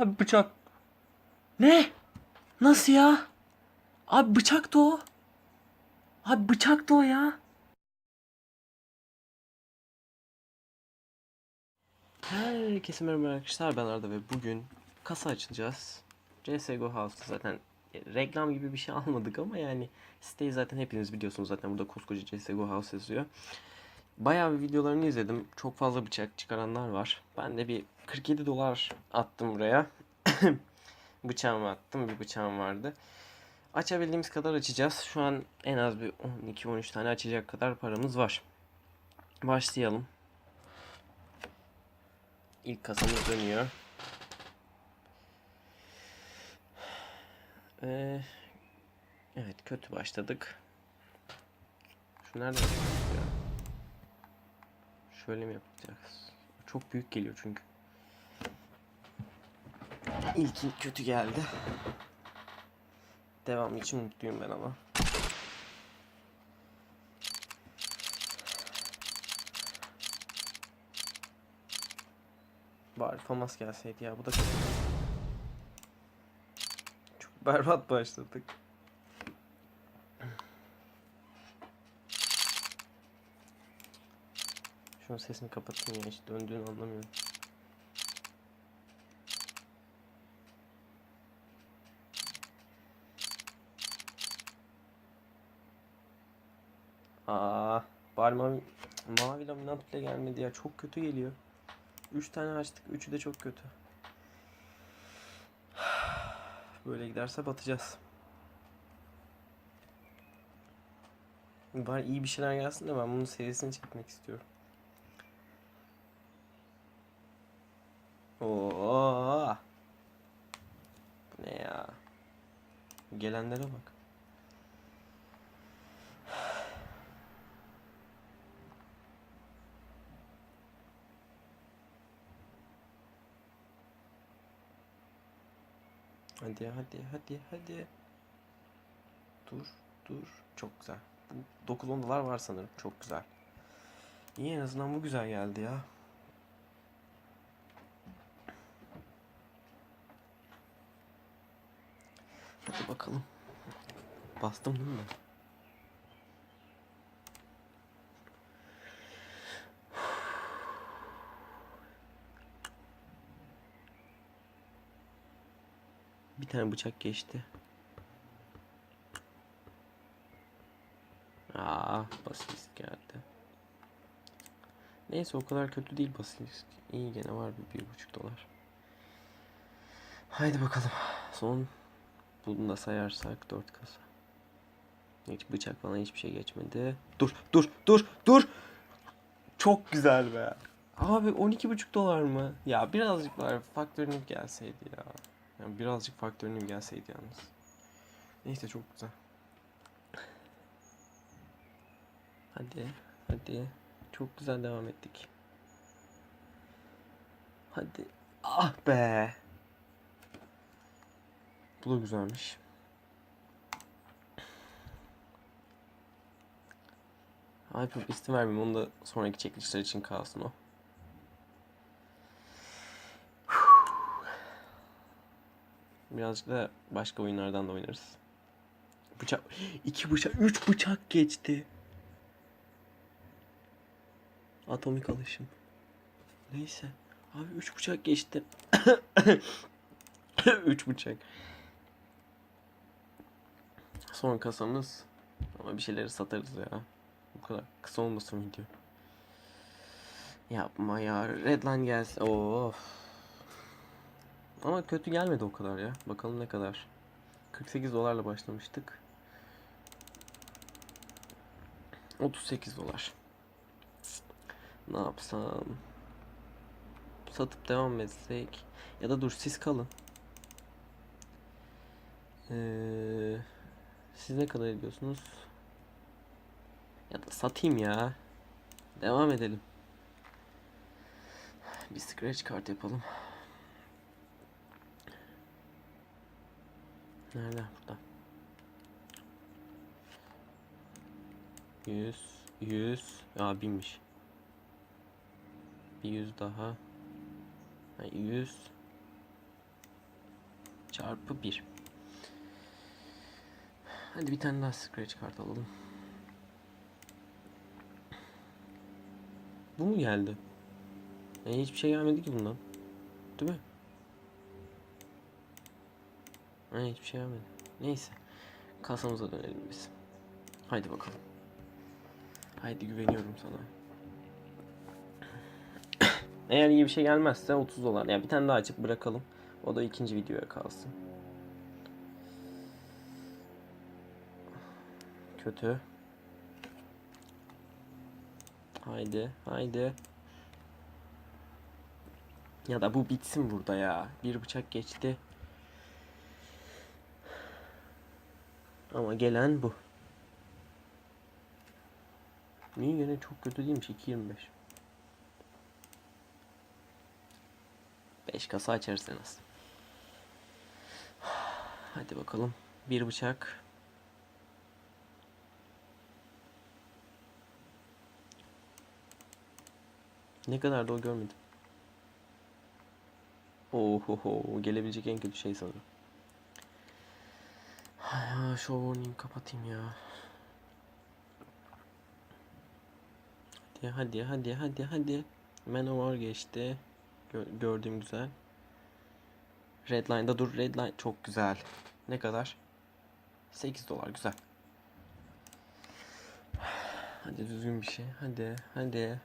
Abi bıçak. Ne? Nasıl ya? Abi bıçak da o. Abi bıçak da o ya. Herkese merhaba arkadaşlar ben Arda ve bugün kasa açacağız. CSGO House'da zaten reklam gibi bir şey almadık ama yani siteyi zaten hepiniz biliyorsunuz zaten burada koskoca CSGO House yazıyor. Bayağı bir videolarını izledim. Çok fazla bıçak çıkaranlar var. Ben de bir 47 dolar attım buraya. Bıçağımı attım. Bir bıçağım vardı. Açabildiğimiz kadar açacağız. Şu an en az bir 12-13 tane açacak kadar paramız var. Başlayalım. İlk kasamız dönüyor. Ee, evet kötü başladık. Şu nereden çıkıyor ya? Şöyle mi yapacağız? Çok büyük geliyor çünkü. İlki kötü geldi. Devam için mutluyum ben ama. Bari Famas gelseydi ya bu da kötü. Çok berbat başladık. Şunun sesini kapatayım ya hiç döndüğünü anlamıyorum. Aa, bari mavi, mavi laminat bile gelmedi ya. Çok kötü geliyor. 3 tane açtık. Üçü de çok kötü. Böyle giderse batacağız. Bari iyi bir şeyler gelsin de ben bunun serisini çekmek istiyorum. Oo. Bu ne ya? Gelenlere bak. Hadi hadi hadi hadi. Dur dur. Çok güzel. Bu 9-10 dolar var sanırım. Çok güzel. İyi en azından bu güzel geldi ya. Hadi bakalım. Bastım değil mi? Bir tane bıçak geçti. Aa, basilisk geldi. Neyse o kadar kötü değil basilisk. İyi gene var bir, bir buçuk dolar. Haydi bakalım. Son bunu da sayarsak 4 kasa. Hiç bıçak falan hiçbir şey geçmedi. Dur dur dur dur. Çok güzel be. Abi 12,5 dolar mı? Ya birazcık var faktörünü gelseydi ya. Yani birazcık faktörünü gelseydi yalnız. Neyse çok güzel. Hadi hadi. Çok güzel devam ettik. Hadi. Ah be. Bu da güzelmiş. Hyper Beast'i vermeyeyim. Onu da sonraki çekilişler için kalsın o. Birazcık da başka oyunlardan da oynarız. Bıçak, iki bıçak, üç bıçak geçti. Atomik alışım. Neyse. Abi üç bıçak geçti. üç bıçak. Son kasamız. Ama bir şeyleri satarız ya. Bu kadar kısa olmasın video. Yapma ya. Redline gelsin. Of. Ama kötü gelmedi o kadar ya. Bakalım ne kadar. 48 dolarla başlamıştık. 38 dolar. Ne yapsam? Satıp devam etsek. Ya da dur siz kalın. Ee, siz ne kadar ediyorsunuz? Ya da satayım ya. Devam edelim. Bir scratch kart yapalım. Nerede? Burada. 100 100 ya binmiş. Bir 100 daha. Ha, 100 çarpı 1. Hadi bir tane daha scratch kart alalım. Bu mu geldi? E, hiçbir şey gelmedi ki bundan. Değil mi? Ha, hiçbir şey gelmedi. Neyse. Kasamıza dönelim biz. Haydi bakalım. Haydi güveniyorum sana. Eğer iyi bir şey gelmezse 30 dolar. Yani bir tane daha açıp bırakalım. O da ikinci videoya kalsın. Kötü. Haydi, haydi. Ya da bu bitsin burada ya. Bir bıçak geçti. Ama gelen bu. Niye gene çok kötü değilmiş 2.25. 5 kasa az. Hadi bakalım. Bir bıçak. Ne kadar da o görmedim. Ohoho gelebilecek en kötü şey sanırım. Ya show warning kapatayım ya. Hadi hadi hadi hadi hadi. Manowar geçti. Gö- gördüğüm güzel. Redline'da dur. Redline çok güzel. Ne kadar? 8 dolar güzel. Hadi düzgün bir şey. Hadi hadi.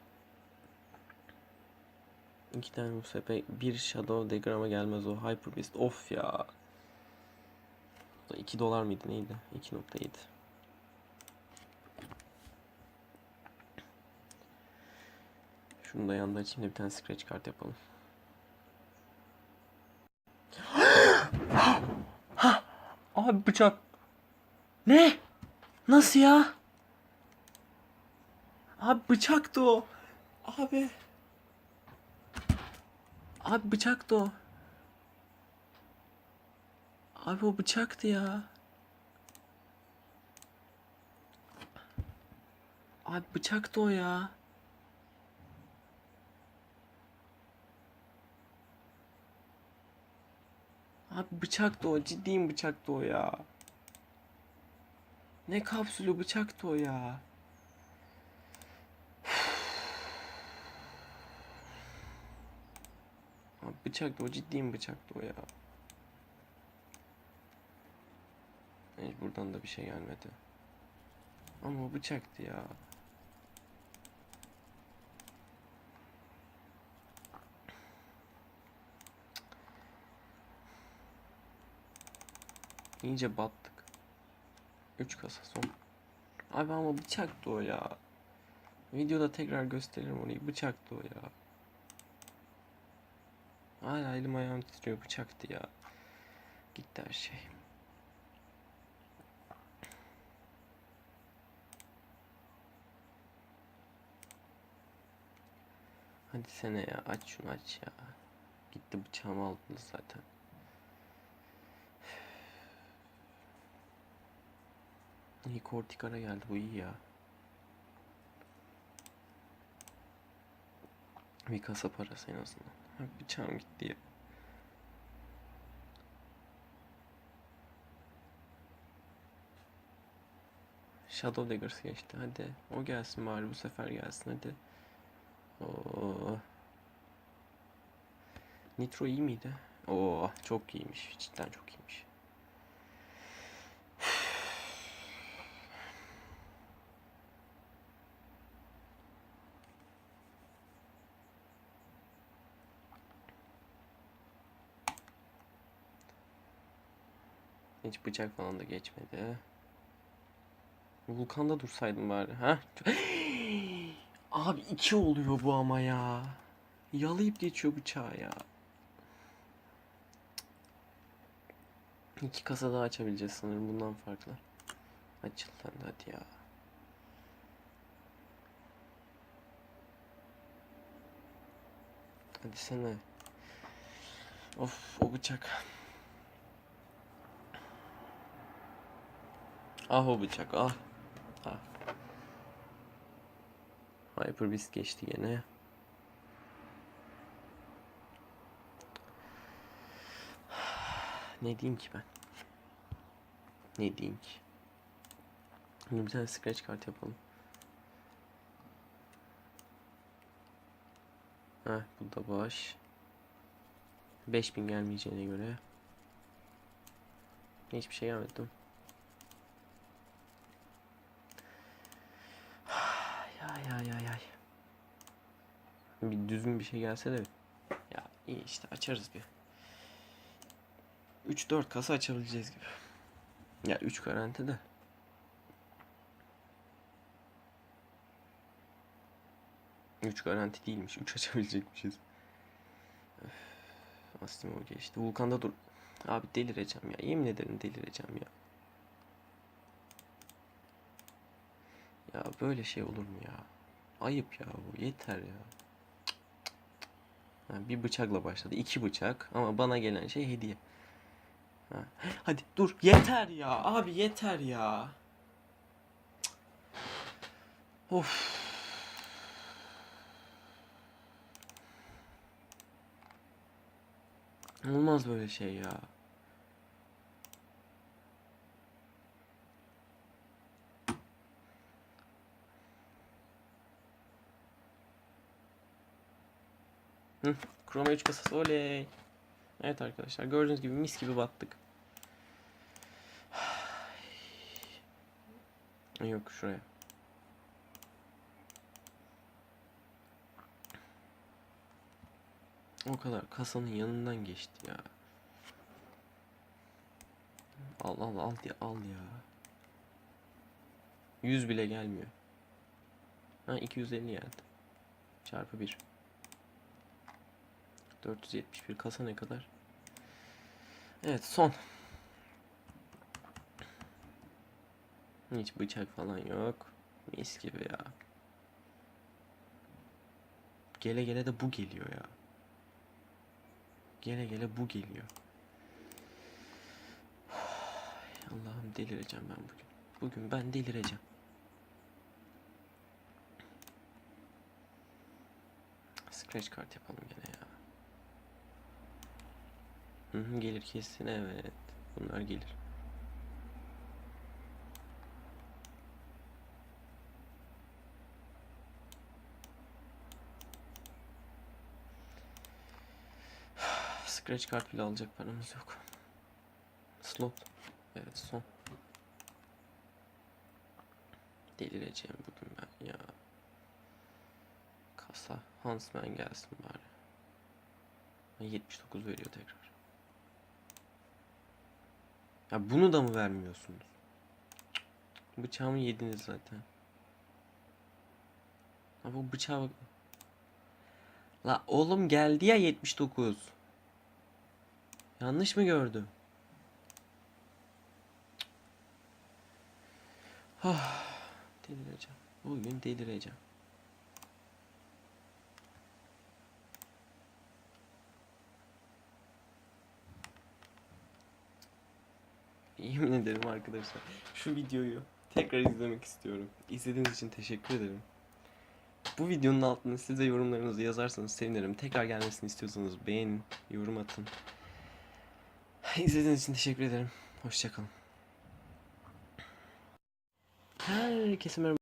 İki tane sefer bir Shadow Dagger'ama gelmez o Hyper Beast. Of ya. O da 2 dolar mıydı neydi? 2.7. Şunu da yanında açayım da bir tane scratch kart yapalım. Abi bıçak. Ne? Nasıl ya? Abi bıçaktı o. Abi. Abi bıçaktı o. Abi o bıçaktı ya. Abi bıçaktı o ya. Abi bıçaktı o. Ciddiyim bıçaktı o ya. Ne kapsülü bıçaktı o ya. Abi bıçaktı o. Ciddiyim bıçaktı o ya. Hiç buradan da bir şey gelmedi. Ama o bıçaktı ya. İyice battık. 3 kasa son. Abi ama bıçaktı o ya. Videoda tekrar gösteririm orayı. Bıçaktı o ya. Hala elim ayağım titriyor. Bıçaktı ya. Gitti her şey. Hadi sene ya aç şunu aç ya. Gitti bıçağımı aldınız zaten. İyi kortikara geldi bu iyi ya. Bir kasa parası en azından. Ha, bıçağım gitti ya. Shadow Daggers geçti hadi. O gelsin bari bu sefer gelsin hadi. Oo. Nitro iyi miydi? Oo çok iyiymiş. Cidden çok iyiymiş. Hiç bıçak falan da geçmedi. Vulkanda dursaydım bari. Ha? Abi iki oluyor bu ama ya. Yalayıp geçiyor bıçağı ya. İki kasa daha açabileceğiz sanırım bundan farklı. Açıl de hadi ya. Hadi sene. Of o bıçak. Ah o bıçak ah. Ah. Hyper Beast geçti gene. Ne diyeyim ki ben? Ne diyeyim ki? Şimdi bir tane scratch kart yapalım. Heh, bu da boş. 5000 gelmeyeceğine göre. Hiçbir şey gelmedi değil mi? Ya ya ya ya. Bir düzgün bir şey gelse de. Ya iyi işte açarız bir. 3-4 kasa açabileceğiz gibi. Ya 3 garanti de. Üç garanti değilmiş. Üç açabilecekmişiz. Astimo geçti. Vulkan'da dur. Abi delireceğim ya. Yemin ederim delireceğim ya. Ya böyle şey olur mu ya? Ayıp ya bu. Yeter ya. Ha, bir bıçakla başladı. iki bıçak ama bana gelen şey hediye. Ha. Hadi dur. Yeter ya. Abi yeter ya. Cık. Of. Olmaz böyle şey ya. Hı, Chroma 3 kasası oley. Evet arkadaşlar gördüğünüz gibi mis gibi battık. Yok şuraya. O kadar kasanın yanından geçti ya. Al al al ya al ya. 100 bile gelmiyor. Ha 250 geldi. Çarpı 1. 471 kasa ne kadar? Evet son. Hiç bıçak falan yok. Mis gibi ya. Gele gele de bu geliyor ya. Gele gele bu geliyor. Allah'ım delireceğim ben bugün. Bugün ben delireceğim. Scratch kart yapalım gene ya. Gelir kesin evet. Bunlar gelir. Scratch kart bile alacak paramız yok. Slot. Evet son. Delireceğim bugün ben ya. Kasa. Huntsman gelsin bari. Ha, 79 veriyor tekrar. Ya bunu da mı vermiyorsunuz? Bıçağımı yediniz zaten. Ha bu bıçağa bak. La oğlum geldi ya 79. Yanlış mı gördüm? Ah, delireceğim. Bugün delireceğim. Yemin ederim arkadaşlar. Şu videoyu tekrar izlemek istiyorum. İzlediğiniz için teşekkür ederim. Bu videonun altına siz de yorumlarınızı yazarsanız sevinirim. Tekrar gelmesini istiyorsanız beğenin, yorum atın. İzlediğiniz için teşekkür ederim. Hoşçakalın. Herkese merhaba.